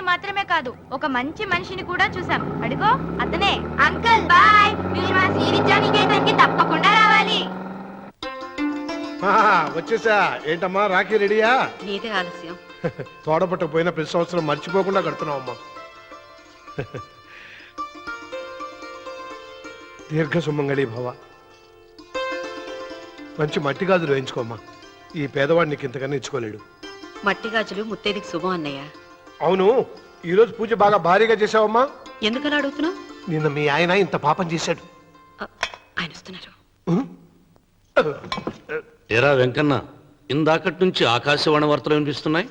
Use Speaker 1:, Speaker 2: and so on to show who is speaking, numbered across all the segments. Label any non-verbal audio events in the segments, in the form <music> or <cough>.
Speaker 1: వాడిని మాత్రమే కాదు ఒక మంచి మనిషిని కూడా చూసాం అడుగో? అతనే. Uncle bye. మీరు మా శ్రీ విద్యానికేతన్కి తప్పకుండా రావాలి.
Speaker 2: ఆహా, వచ్చేసా. ఏంటమ్మా రాఖీ రెడీయా?
Speaker 3: నీదే ఆలస్యం. <laughs>
Speaker 2: తోడపట్టకపోయినా ప్రతి సంవత్సరం మర్చిపోకుండా కడుతున్నావు అమ్మా <laughs> దీర్ఘ సుమంగళి భవ. మంచి మట్టి గాజులు వేయించుకోమ్మా. ఈ పేదవాడిని ఇంతకన్నా ఇచ్చుకోలేడు.
Speaker 3: మట్టి గాజులు ముత్తేదికి శుభం అన్నయ్య.
Speaker 2: అవును ఈరోజు పూజ బాగా భారీగా చేసావమ్మా
Speaker 3: ఎందుకలా అడుగుతున్నావు?
Speaker 2: నిన్న మీ ఆయన ఇంత పాపం చేశాడు.
Speaker 3: ఆయన వస్తున్నారు.
Speaker 4: ఎరా వెంకన్న ఇందాకటి నుంచి ఆకాశవాణి వార్తలు వినిపిస్తున్నాయి.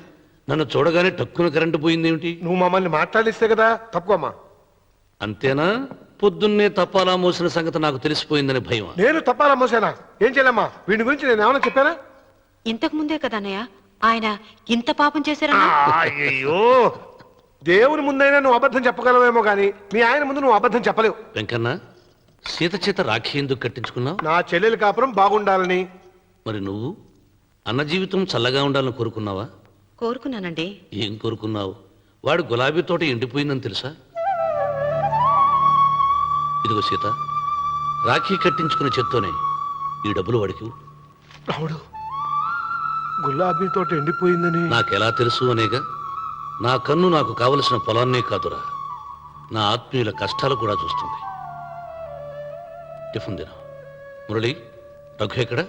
Speaker 4: నన్ను చూడగానే టక్కున కరెంటు పోయిందేమిటి?
Speaker 2: నువ్వు మమ్మల్ని మాట్లాడిస్తే కదా తప్పుకోమ్మా.
Speaker 4: అంతేనా? పొద్దున్నే తప్పాలా మోసిన సంగతి నాకు తెలిసిపోయిందని భయం
Speaker 2: నేను తప్పాలా మోసానా? ఏం చేయలేమ్మా? వీడి గురించి నేను ఏమైనా చెప్పానా?
Speaker 3: ఇంతకు ముందే కదా అన్నయ్య ఆయన ఇంత పాపం చేశారన్నా?
Speaker 2: అయ్యో దేవుని ముందైనా నువ్వు అబద్ధం చెప్పగలవేమో కానీ మీ ఆయన ముందు నువ్వు అబద్ధం చెప్పలేవు.
Speaker 4: వెంకన్న సీత చేత రాఖీ ఎందుకు కట్టించుకున్నావు?
Speaker 2: నా చెల్లెలి కాపురం బాగుండాలని.
Speaker 4: మరి నువ్వు? అన్న జీవితం చల్లగా ఉండాలని కోరుకున్నావా?
Speaker 3: కోరుకున్నానండి.
Speaker 4: ఏం కోరుకున్నావు? వాడు గులాబీ తోట ఎండిపోయిందని తెలుసా? ఇదిగో సీత రాఖీ కట్టించుకున్న చేత్తోనే ఈ డబ్బులు వాడికి.
Speaker 2: రాముడు గులాబీ తోట ఎండిపోయిందని.
Speaker 4: నాకెలా తెలుసు అనేగా? నా కన్ను నాకు కావలసిన పొలాన్నే కాదురా. నా ఆత్మీయుల కష్టాలు కూడా చూస్తుంది. టిఫిన్ దిన మురళి రఘు ఎక్కడ?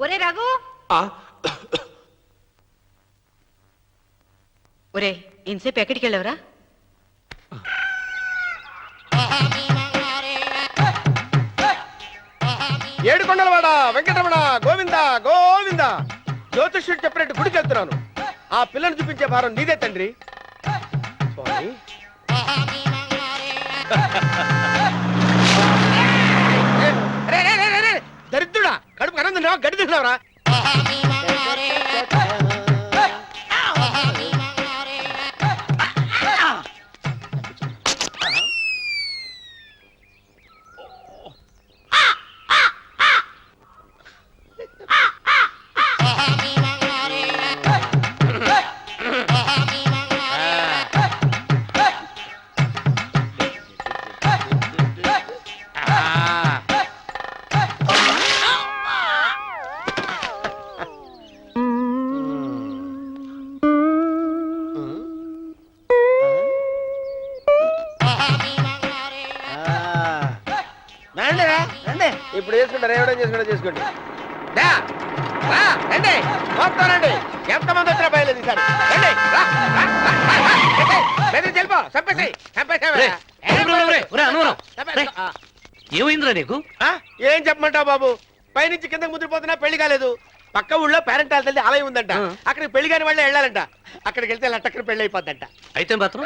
Speaker 1: ఒరే రఘు!
Speaker 3: ఒరే ఇంతసేపు ఎక్కడికి వెళ్ళవరా?
Speaker 5: ఏడుకొండలవాడ వెంకటరమణ గోవింద జ్యోతిష్యుడు చెప్పినట్టు గుడికి వెళ్తున్నాను ఆ పిల్లను చూపించే భారం నీదే తండ్రి. స్వామి. దరిద్రుడా కడుపు అన్నం తిన్నావా? గడి తిన్నావరా?
Speaker 4: నీకు?
Speaker 5: ఆ, ఏం చెప్పమంటావు బాబు? పైనుంచి కిందకి ముద్రపోతున్నా పెళ్ళి కాలేదు. పక్క ఊళ్ళో పేరెంట్ తల్లి ఆలయం ఉందంట. అక్కడికి పెళ్ళి కాని వాళ్ళే వెళ్ళాలంట. అక్కడికి వెళ్తే లట్టక్కన పెళ్ళి అయిపోద్దంట.
Speaker 4: అయితే మాత్రం?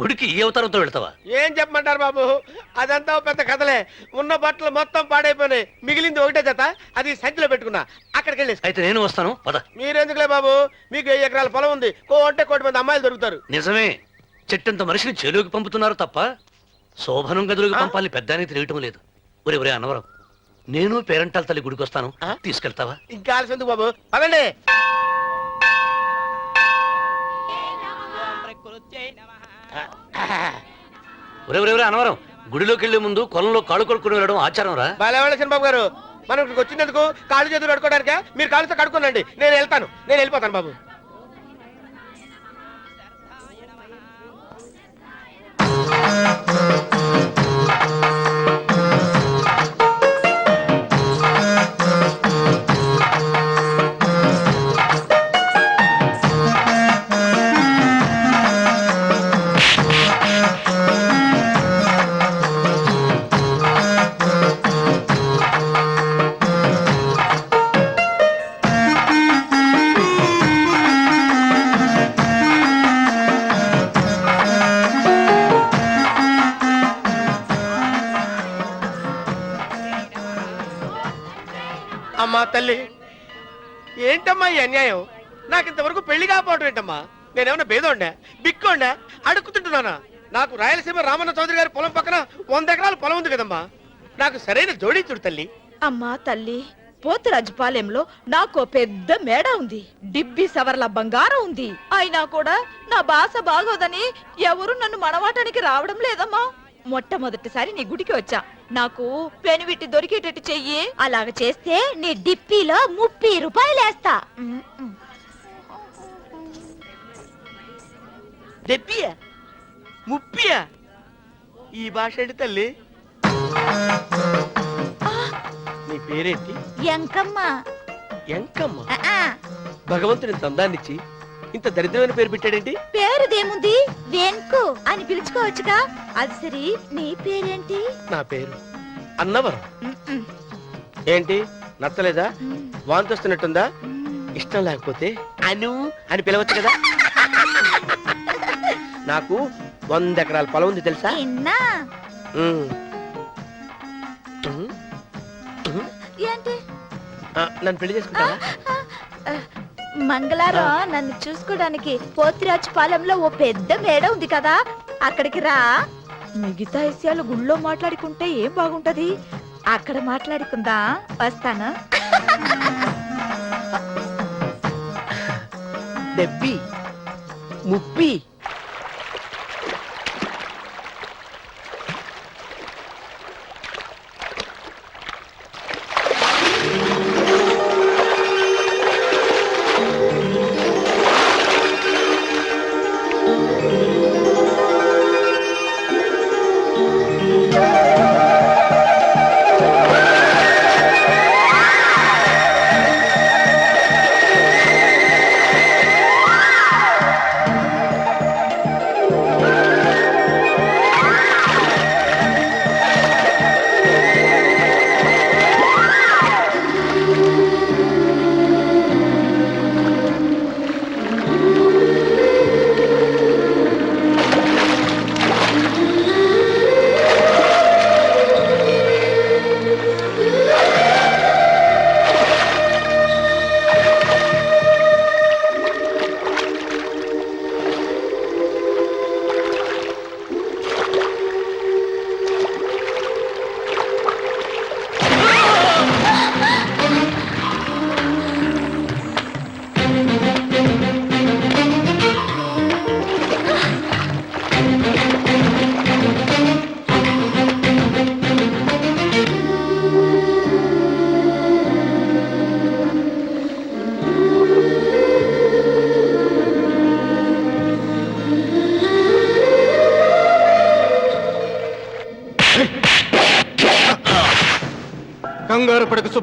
Speaker 4: గుడికి ఈ అవతారంతో వెళ్తావా?
Speaker 5: ఏం చెప్పమంటారు బాబు? అదంతా ఓ పెద్ద కథలే. ఉన్న బట్టలు మొత్తం పాడైపోయినాయి. మిగిలింది ఒకటే జత. అది సంచిలో పెట్టుకున్నా. అక్కడికి వెళ్ళేసి.
Speaker 4: అయితే నేను వస్తాను. పద.
Speaker 5: మీరెందుకులే బాబు? మీకు వెయ్యి ఎకరాల పొలం ఉంది? కో అంటే కోటి మంది అమ్మాయిలు దొరుకుతారు.
Speaker 4: నిజమే. చెట్టంత మనిషిని చెరువుకి పంపుతున్నారు తప్ప శోభనం గదులకు
Speaker 5: ఆ?
Speaker 4: పంపాలని పెద్దానికి తెలియటం లేదు. ఒరే ఒరే అనవరం నేను పేరంటాల తల్లి గుడికి వస్తాను? తీసుకెళ్తావా?
Speaker 5: ఇంకా ఆలస్యం ఎందుకు బాబు? పదండి.
Speaker 4: ఒరే ఒరే ఒరే అనవరం గుడిలోకి వెళ్ళే ముందు కొలంలో కాళ్ళు కొడుకుని వెళ్ళడం ఆచారం రా.
Speaker 5: బాలేవాళ్ళ చంద్రబాబు గారు. మనం ఇక్కడికి వచ్చినందుకు కాళ్ళు చేతులు కడుక్కోవడానికే? మీరు కాళ్ళతో కడుక్కోనండి. నేను వెళ్తాను. నేను వెళ్ళిపోతాను బాబు. కాకపోవటం ఏంటమ్మా? నేనేమన్నా బేదోండా బిక్కోండా అడుక్కుతుంటున్నానా? నాకు రాయలసీమ రామన్న చౌదరి గారి పొలం పక్కన వంద ఎకరాల పొలం ఉంది కదమ్మా. నాకు సరైన జోడీచుడు తల్లి.
Speaker 1: అమ్మా తల్లి
Speaker 6: పోతురాజుపాలెంలో నాకు పెద్ద మేడ ఉంది. డిబ్బి సవర్ల బంగారం ఉంది. అయినా కూడా నా భాష బాగోదని ఎవరు నన్ను మనవాటానికి రావడం లేదమ్మా. మొట్టమొదటిసారి నీ గుడికి వచ్చా. నాకు పెనువిట్టి దొరికేటట్టు చెయ్యి. అలాగ చేస్తే నీ డిప్పిలో ముప్పై రూపాయలు
Speaker 5: దెప్పియా ముప్పియా? ఈ భాష ఏంటి తల్లి? నీ పేరేంటి?
Speaker 6: ఎంకమ్మ.
Speaker 5: ఎంకమ్మ. భగవంతుని ఇంత అందాన్నిచ్చి ఇంత దరిద్రమైన పేరు పెట్టాడేంటి?
Speaker 6: పేరుదేముంది? వెంకు అని పిలుచుకోవచ్చుగా? అది సరి నీ పేరేంటి?
Speaker 5: నా పేరు అన్నవరం. ఏంటి? నచ్చలేదా?
Speaker 6: మ్మ్.
Speaker 5: వాంతి వస్తున్నట్టుందా
Speaker 6: మ్మ్.
Speaker 5: ఇష్టం లేకపోతే అను అని పిలవచ్చు కదా? నాకు వంద ఎకరాల పొలం ఉంది తెలుసా? నన్ను పెళ్ళి చేసుకుంటావా?
Speaker 6: ఆ, మంగళారం నన్ను చూసుకోవడానికి పోతిరాజు పాలెంలో ఓ పెద్ద మేడ ఉంది కదా అక్కడికి రా. మిగతా విషయాలు గుళ్ళో మాట్లాడుకుంటే ఏం బాగుంటది? అక్కడ మాట్లాడుకుందా? వస్తాను.
Speaker 5: డెబ్బి ముప్పి.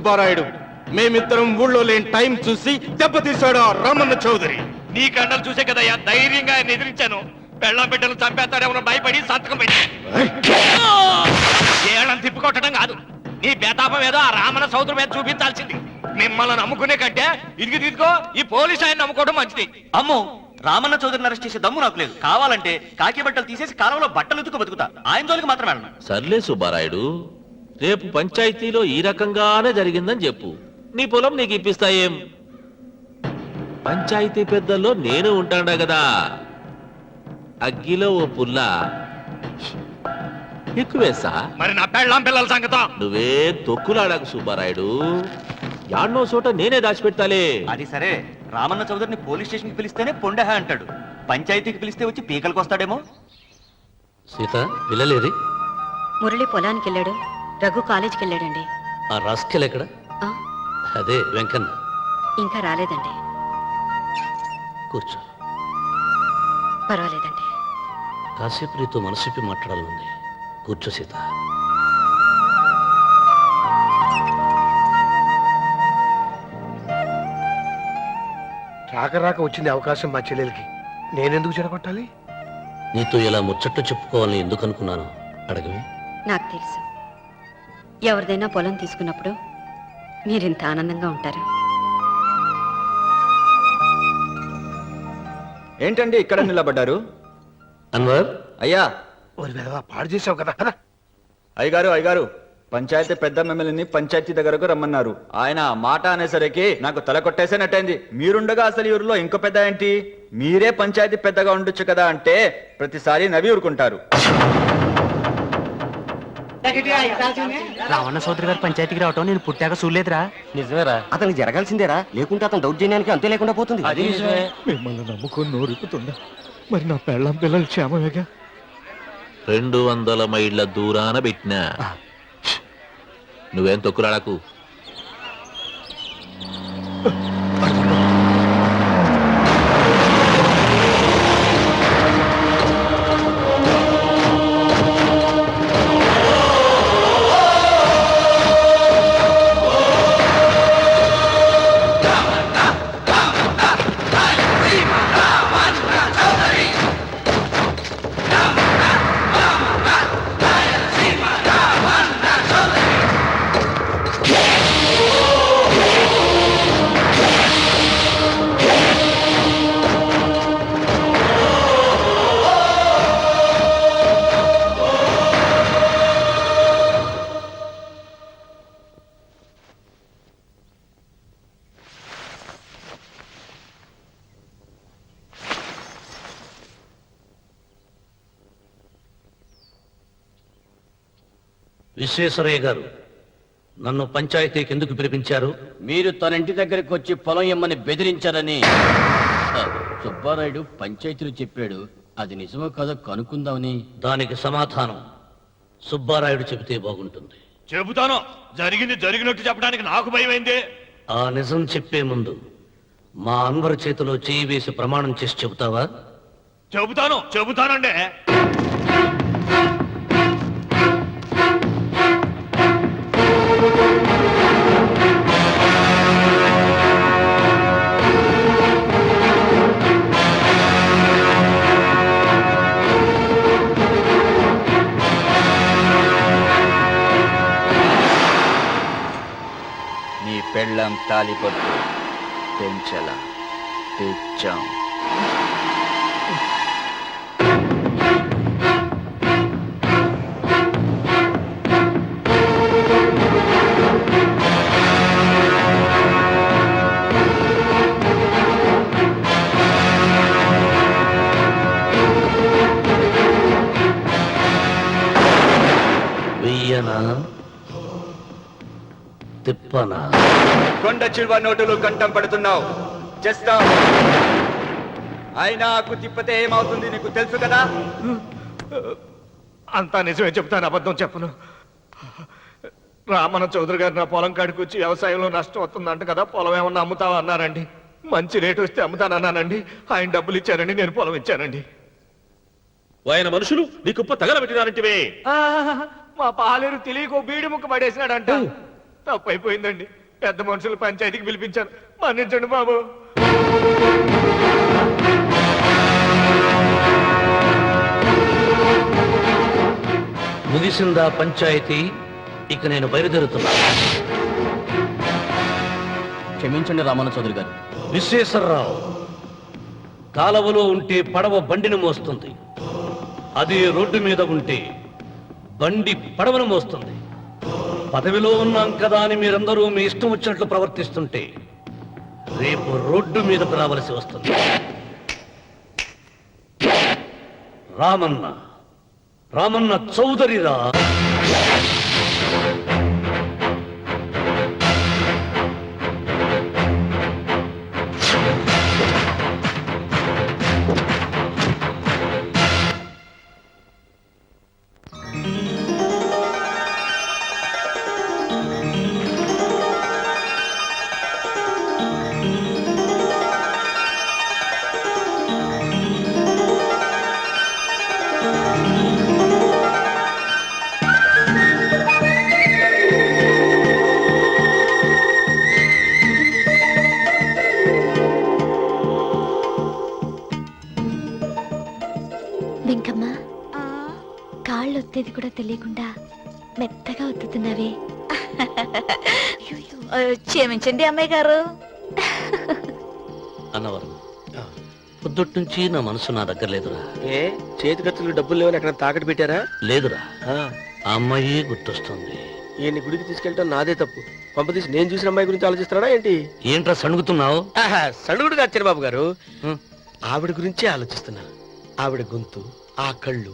Speaker 7: సుబ్బారాయుడు. మేమిద్దరం ఊళ్ళో లేని టైం చూసి దెబ్బతీశాడు ఆ రామన్న చౌదరి.
Speaker 8: నీ కండలు చూసే కదయ్యా ధైర్యంగా ఆయన ఎదిరించాను. పెళ్ళం బిడ్డలు చంపేస్తాడేమో భయపడి సంతకం పెట్టి. ఏళ్ళని తిప్పుకొట్టడం కాదు. నీ బేతాపం ఏదో ఆ రామన సౌదరు మీద చూపించాల్సింది. మిమ్మల్ని నమ్ముకునే కంటే ఇదిగి తీసుకో ఈ పోలీస్ ఆయన నమ్ముకోవడం మంచిది.
Speaker 9: అమ్మో రామన్న చౌదరిని అరెస్ట్ చేసే దమ్ము నాకు లేదు. కావాలంటే కాకి బట్టలు తీసేసి కాలంలో బట్టలు ఉతుకు బతుకుతా. ఆయన జోలికి మాత్రం వెళ్ళను.
Speaker 4: సర్లే సుబ్బారాయుడు. రేపు పంచాయతీలో ఈ రకంగానే జరిగిందని చెప్పు. నీ పొలం నీకు ఇప్పిస్తాయేం పంచాయతీ పెద్దల్లో నేను ఉంటాడా కదా? అగ్గిలో ఓ పుల్ల. ఎక్కువేసా
Speaker 8: మరి నా పెళ్ళం పిల్లల సంగతం?
Speaker 4: నువ్వే తొక్కులాడాకు సుబ్బారాయుడు. యాడ్నో చోట నేనే దాచిపెడతాలే.
Speaker 9: అది సరే. రామన్న చౌదరిని పోలీస్ స్టేషన్కి పిలిస్తేనే పొండహ అంటాడు. పంచాయతీకి పిలిస్తే వచ్చి పీకలకు వస్తాడేమో?
Speaker 4: సీత పిల్లలేరి
Speaker 3: మురళి పొలానికి వెళ్ళాడు. రఘు కాలేజీకి వెళ్ళాడండి.
Speaker 4: ఆ రాస్కెల్ ఎక్కడ?
Speaker 3: ఆ,
Speaker 4: అదే వెంకన్న.
Speaker 3: ఇంకా రాలేదండి.
Speaker 4: కూర్చో.
Speaker 3: పర్వాలేదండి.
Speaker 4: కాసేపు నీతో మనసిప్పి మాట్లాడాలండి కూర్చో సీత.
Speaker 10: రాక రాక వచ్చింది అవకాశం మా చెల్లెలకి. నేనెందుకు చెడగొట్టాలి?
Speaker 4: నీతో ఇలా ముచ్చట్లు చెప్పుకోవాలని ఎందుకు అనుకున్నాను అడగవే.
Speaker 3: నాకు తెలుసు. ఎవరిదైనా పొలం తీసుకున్నప్పుడు మీరింత ఆనందంగా ఉంటారు.
Speaker 7: ఏంటండి ఇక్కడ నిలబడ్డారు?
Speaker 4: అన్వర్?
Speaker 7: అయ్యా.
Speaker 10: పాడు చేసావు కదా కదా
Speaker 7: అయ్యగారు అయ్యగారు పంచాయతీ పెద్ద మిమ్మల్ని పంచాయతీ దగ్గరకు రమ్మన్నారు. ఆయన ఆ మాట అనేసరికి నాకు తల కొట్టేసేనట్టయింది. మీరుండగా అసలు ఈ ఊరిలో ఇంకో పెద్ద ఏంటి? మీరే పంచాయతీ పెద్దగా ఉండొచ్చు కదా అంటే ప్రతిసారి నవ్వి ఊరుకుంటారు.
Speaker 11: రావణ సోదరి గారు పంచాయతీకి రావటం నేను పుట్టాక చూడలేదురా.
Speaker 12: నిజమేరా.
Speaker 5: అతనికి జరగాల్సిందేరా. లేకుంటే అతను దౌర్జన్యానికి అంతే లేకుండా పోతుంది.
Speaker 12: అది నిజమే.
Speaker 13: మిమ్మల్ని నమ్ముకొని నోరుకుతుందా మరి నా పెళ్ళం పిల్లలు క్షేమమేగా?
Speaker 4: రెండు వందల మైళ్ళ దూరాన పెట్టినా. నువ్వేం తొక్కురాడకు? విశ్వేశ్వరయ్య గారు. నన్ను పంచాయతీకి ఎందుకు పిలిపించారు?
Speaker 12: మీరు తన ఇంటి దగ్గరికి వచ్చి పొలం ఇమ్మని బెదిరించారని. సుబ్బారాయుడు పంచాయతీలో చెప్పాడు. అది నిజమో కాదో కనుక్కుందామని.
Speaker 4: దానికి సమాధానం సుబ్బారాయుడు చెబితే బాగుంటుంది.
Speaker 8: చెబుతాను. జరిగింది జరిగినట్టు చెప్పడానికి నాకు భయమైంది.
Speaker 4: ఆ నిజం చెప్పే ముందు మా అన్వర్ చేతిలో చేయి వేసి ప్రమాణం చేసి చెబుతావా?
Speaker 8: చెబుతాను. చెబుతానండి.
Speaker 7: నీ పెళ్ళం తాలిపట్టు పెంచల తెచ్చాం.
Speaker 4: తిప్పనా?
Speaker 7: కొండ చిల్వ నోటులు కంఠం పడుతున్నావు. చేస్తా. అయినా ఆకు తిప్పితే ఏమవుతుంది నీకు తెలుసు కదా?
Speaker 13: అంతా నిజమే చెప్తాను అబద్ధం చెప్పను. రామన్న చౌదరి గారు నా పొలం కాడికి వచ్చి వ్యవసాయంలో నష్టం వస్తుందంట కదా పొలం ఏమన్నా అమ్ముతావా అన్నారండి. మంచి రేటు వస్తే అమ్ముతానన్నానండి ఆయన డబ్బులు ఇచ్చారండి నేను పొలం ఇచ్చానండి.
Speaker 8: ఆయన మనుషులు నీ కుప్ప తగలబెట్టినారంటివే.
Speaker 13: మా పాలేరు తెలియకో బీడి ముక్క పడేసినాడంట. తప్పైపోయిందండి. పెద్ద మనుషులు పంచాయతీకి పిలిపించాను మన్నించండి బాబు.
Speaker 4: ముగిసిందా పంచాయతీ? ఇక నేను బయలుదేరుతున్నా.
Speaker 12: క్షమించండి రామన్న చౌదరి గారు.
Speaker 4: విశ్వేశ్వరరావు కాలవలో ఉంటే పడవ బండిని మోస్తుంది. అదే రోడ్డు మీద ఉంటే బండి పడవను మోస్తుంది. పదవిలో ఉన్నాం కదా అని మీరందరూ మీ ఇష్టం వచ్చినట్లు ప్రవర్తిస్తుంటే రేపు రోడ్డు మీదకు రావలసి వస్తుంది. రామన్న రామన్న చౌదరిరా.
Speaker 14: ఒత్తేది కూడా తెలియకుండా మెత్తగా ఒత్తుతున్నావే
Speaker 6: క్షమించండి అమ్మాయి గారు.
Speaker 4: అన్నవరం పొద్దుటి నుంచి నా మనసు నా దగ్గర లేదురా.
Speaker 5: ఏ చేతికత్తులు డబ్బులు లేవని ఎక్కడ తాకట్టు పెట్టారా?
Speaker 4: లేదురా.
Speaker 5: ఆ,
Speaker 4: ఆ అమ్మాయి గుర్తొస్తుంది.
Speaker 5: ఈయన్ని గుడికి తీసుకెళ్ళటం నాదే తప్పు. పంపతీసి నేను చూసిన అమ్మాయి గురించి ఆలోచిస్తున్నాడా ఏంటి?
Speaker 4: ఏంట్రా సణుగుతున్నావు?
Speaker 5: ఆహా, సణుగుడు కాదు చిరబాబు గారు.
Speaker 4: హ్మ్.
Speaker 5: ఆవిడ గురించే ఆలోచిస్తున్నా ఆవిడ గొంతు ఆ కళ్ళు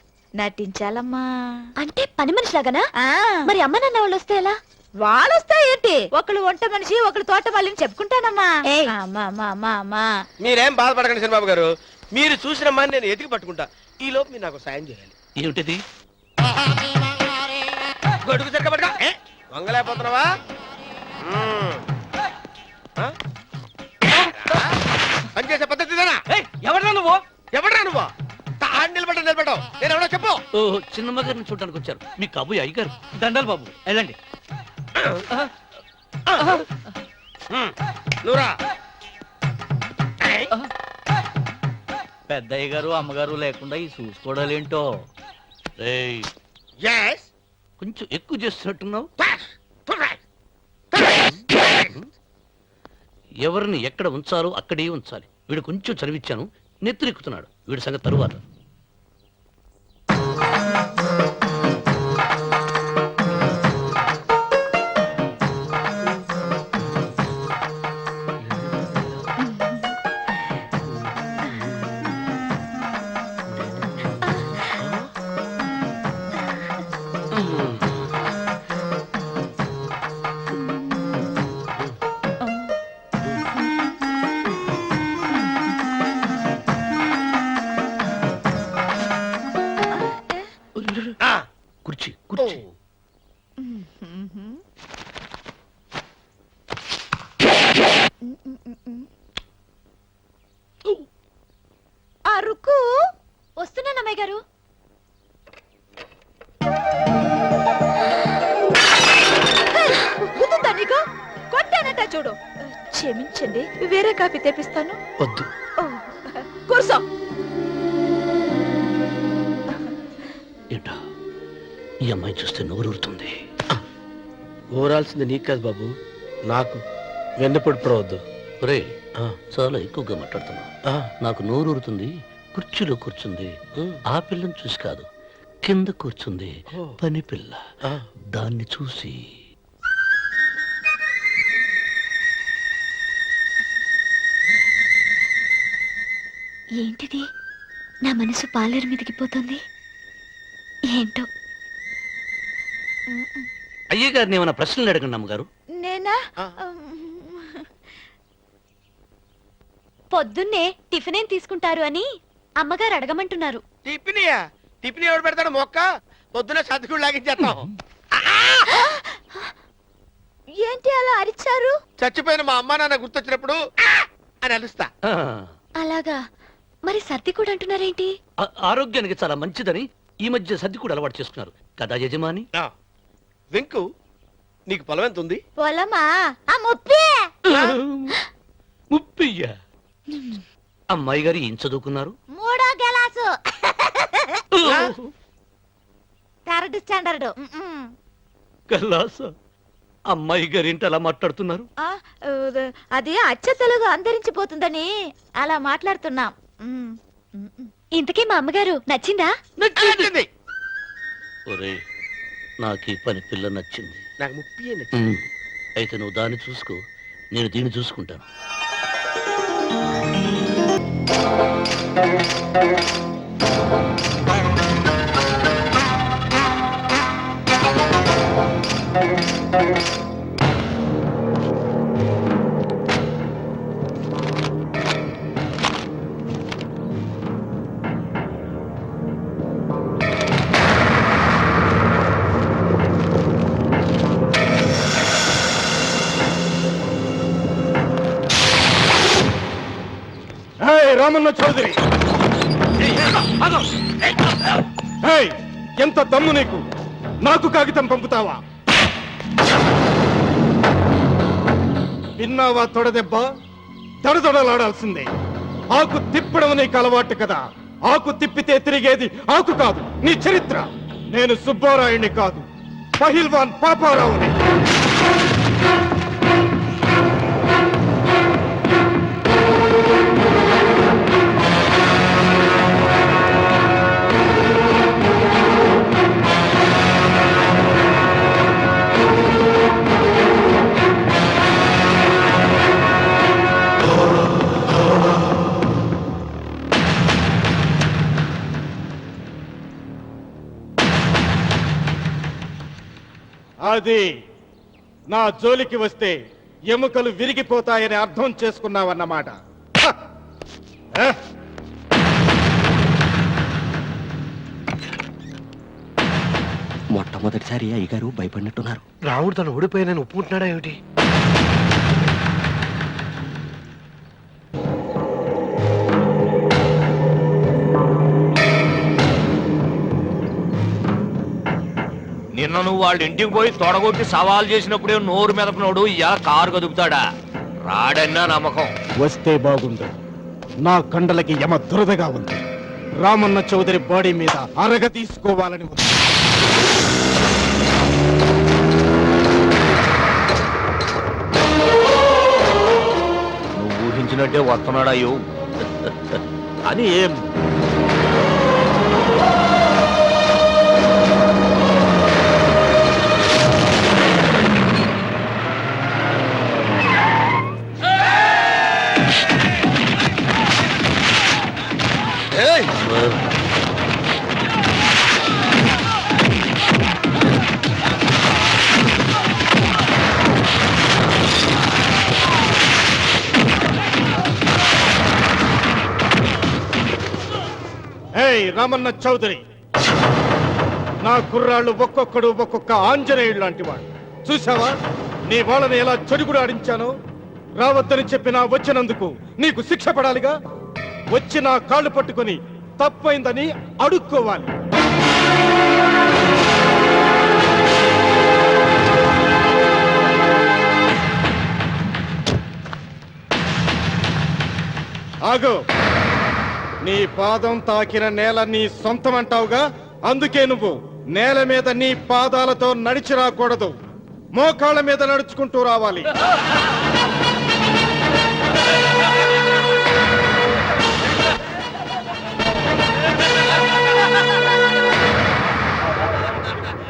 Speaker 6: నటించాలమ్మా.
Speaker 14: అంటే పని మనిషిలాగానా
Speaker 6: ఆ,
Speaker 14: మరి అమ్మ నాన్న వాళ్ళు వస్తే ఎలా?
Speaker 6: వాళ్ళొస్తా ఏంటి? ఒకళ్ళు వంట మనిషి ఒకళ్ళు తోట మళ్ళీ చెప్పుకుంటానమ్మా.
Speaker 14: ఏయ్.
Speaker 6: అమ్మా అమ్మా అమ్మా అమ్మా.
Speaker 5: మీరేం బాధపడకండి చిన్నబాబు గారు. మీరు చూసిన అమ్మాయిని నేను ఎతికి పట్టుకుంటా. ఈ లోపు మీరు నాకు సాయం చేయాలి.
Speaker 4: ఏమిటిది?
Speaker 5: గొడుగు ఏ? వంగలేకపోతున్నావా ఎవడో చెప్పు
Speaker 4: ఓ చిన్నమ్మ గారిని చూడడానికి వచ్చారు. మీ కబు అయ్యగారు. దండాలు బాబు వెళ్ళండి.
Speaker 5: నువ్వురా
Speaker 12: పెద్దయ్య గారు అమ్మగారు లేకుండా ఈ చూసుకోవడాలేంటో
Speaker 4: రేయ్
Speaker 5: ఎస్
Speaker 4: కొంచెం ఎక్కువ చేస్తున్నట్టున్నావు. ఎవరిని ఎక్కడ ఉంచాలో అక్కడే ఉంచాలి. వీడు కొంచెం చదివిచ్చాను. నెత్తిరెక్కుతున్నాడు. వీడి సంగతి తరువాత. కూర్చో ఏంటా ఈ అమ్మాయి చూస్తే నోరూరుతుంది.
Speaker 5: ఊరాల్సింది నీకు కాదు బాబు నాకు వెన్నపొడి పడవద్దు
Speaker 4: ఒరే చాలా ఎక్కువగా మాట్లాడుతున్నా నాకు నోరూరుతుంది కుర్చీలో కూర్చుంది ఆ పిల్లని చూసి కాదు కింద కూర్చుంది పని పిల్ల. దాన్ని చూసి
Speaker 14: ఏంటిది? నా మనసు పాలేరు మీదకి పోతుంది? ఏంటో?
Speaker 4: అయ్య గారిని ఏమైనా ప్రశ్నలు అడగండి అమ్మగారు.
Speaker 6: నేనా?
Speaker 14: పొద్దున్నే టిఫిన్ ఏం తీసుకుంటారు అని అమ్మగారు అడగమంటున్నారు.
Speaker 5: టిఫినియా? టిఫిన్ ఎవడు పెడతాడు మొక్క? పొద్దున సర్దుకుడు లాగించేస్తాం.
Speaker 6: ఏంటి అలా అరిచారు?
Speaker 5: చచ్చిపోయిన మా అమ్మ నాన్న గుర్తొచ్చినప్పుడు! అని అలుస్తా.
Speaker 14: అలాగా? మరి సర్ది కూడా అంటున్నారేంటి?
Speaker 4: ఆరోగ్యానికి చాలా మంచిదని ఈ మధ్య సర్ది కూడా అలవాటు చేసుకున్నారు. కదా యజమాని.
Speaker 5: వెంకు నీకు పొలం ఎంత ఉంది?
Speaker 6: పొలమా? ఆ ముప్పి!
Speaker 4: ముప్పయ్య అమ్మాయి గారు ఏం చదువుకున్నారు?
Speaker 6: మూడో గెలాసు. Third standard.
Speaker 4: కల్లాస అమ్మాయి గారు ఏంటి అలా మాట్లాడుతున్నారు?
Speaker 6: అది అచ్చ తెలుగు అంతరించిపోతుందని అలా మాట్లాడుతున్నాం.
Speaker 14: ఇంతకీ మా అమ్మగారు నచ్చిందా?
Speaker 5: నచ్చింది.
Speaker 4: ఒరే నాకు ఈ పని పిల్ల నచ్చింది.
Speaker 5: నాకు ముప్పి నచ్చింది.
Speaker 4: అయితే నువ్వు దాన్ని చూసుకో నేను దీన్ని చూసుకుంటాను.
Speaker 10: రామన్న చౌదరి. ఎంత దమ్ము నీకు? నాకు కాగితం పంపుతావా? విన్నావా తొడదెబ్బ? దడదడలాడాల్సిందే. ఆకు తిప్పడం నీకు అలవాటు కదా. ఆకు తిప్పితే తిరిగేది ఆకు కాదు నీ చరిత్ర. నేను సుబ్బారాయుణ్ణి కాదు పహిల్వాన్ పాపారావుని. అది నా జోలికి వస్తే ఎముకలు విరిగిపోతాయని అర్థం చేసుకున్నావన్నమాట!
Speaker 9: మొట్టమొదటిసారి అయ్యగారు భయపడినట్టున్నారు.
Speaker 5: రాముడు తను ఓడిపోయానని ఒప్పుకుంటున్నాడా ఏమిటి?
Speaker 8: నువ్వు వాళ్ళ ఇంటికి పోయి తొడగొట్టి సవాల్ చేసినప్పుడే నోరు మెదపనోడు ఇలా కారు కదుపుతాడా? రాడన్నా నమ్మకం.
Speaker 10: వస్తే బాగుండు. నా కండలకి యమ దురదగా ఉంది. రామన్న చౌదరి బాడీ మీద అరగ తీసుకోవాలని ఉంది.
Speaker 8: నువ్వు ఊహించినట్టే వస్తున్నాడయ్యో అని ఏం?
Speaker 10: రామన్న చౌదరి. నా కుర్రాళ్ళు ఒక్కొక్కడు ఒక్కొక్క ఆంజనేయుడు లాంటి వాడు. చూసావా నీ వాళ్ళని ఎలా చెడుగుడు ఆడించానో? రావద్దని చెప్పినా వచ్చినందుకు నీకు శిక్ష పడాలిగా? వచ్చి నా కాళ్ళు పట్టుకొని తప్పైందని అడుక్కోవాలి. ఆగో. నీ పాదం తాకిన నేల నీ సొంతం అంటావుగా అందుకే నువ్వు నేల మీద నీ పాదాలతో నడిచి రాకూడదు. మోకాళ్ళ మీద నడుచుకుంటూ రావాలి.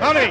Speaker 10: Honey,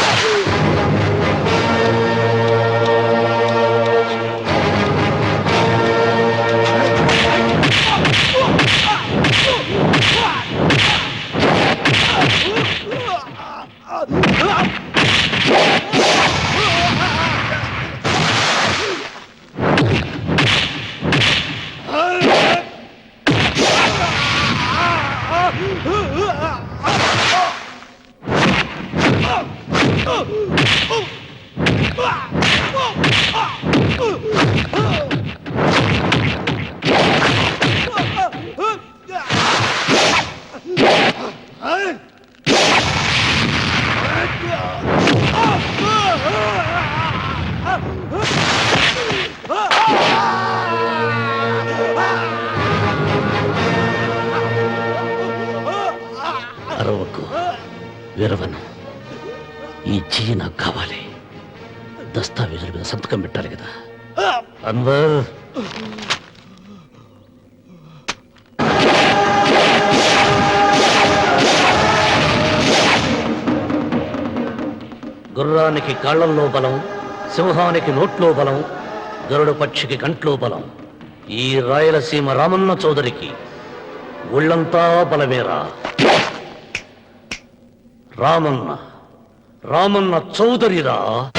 Speaker 4: 下 విరవను. ఈ చెయ్యి నాకు కావాలి. దస్తావేజుల మీద సంతకం పెట్టాలి కదా. అన్వర్! గుర్రానికి కాళ్ళల్లో బలం సింహానికి నోట్లో బలం గరుడ పక్షికి కంట్లో బలం. ఈ రాయలసీమ రామన్న చౌదరికి ఒళ్ళంతా బలమేరా. రామన్న. రామన్న చౌదరిరా.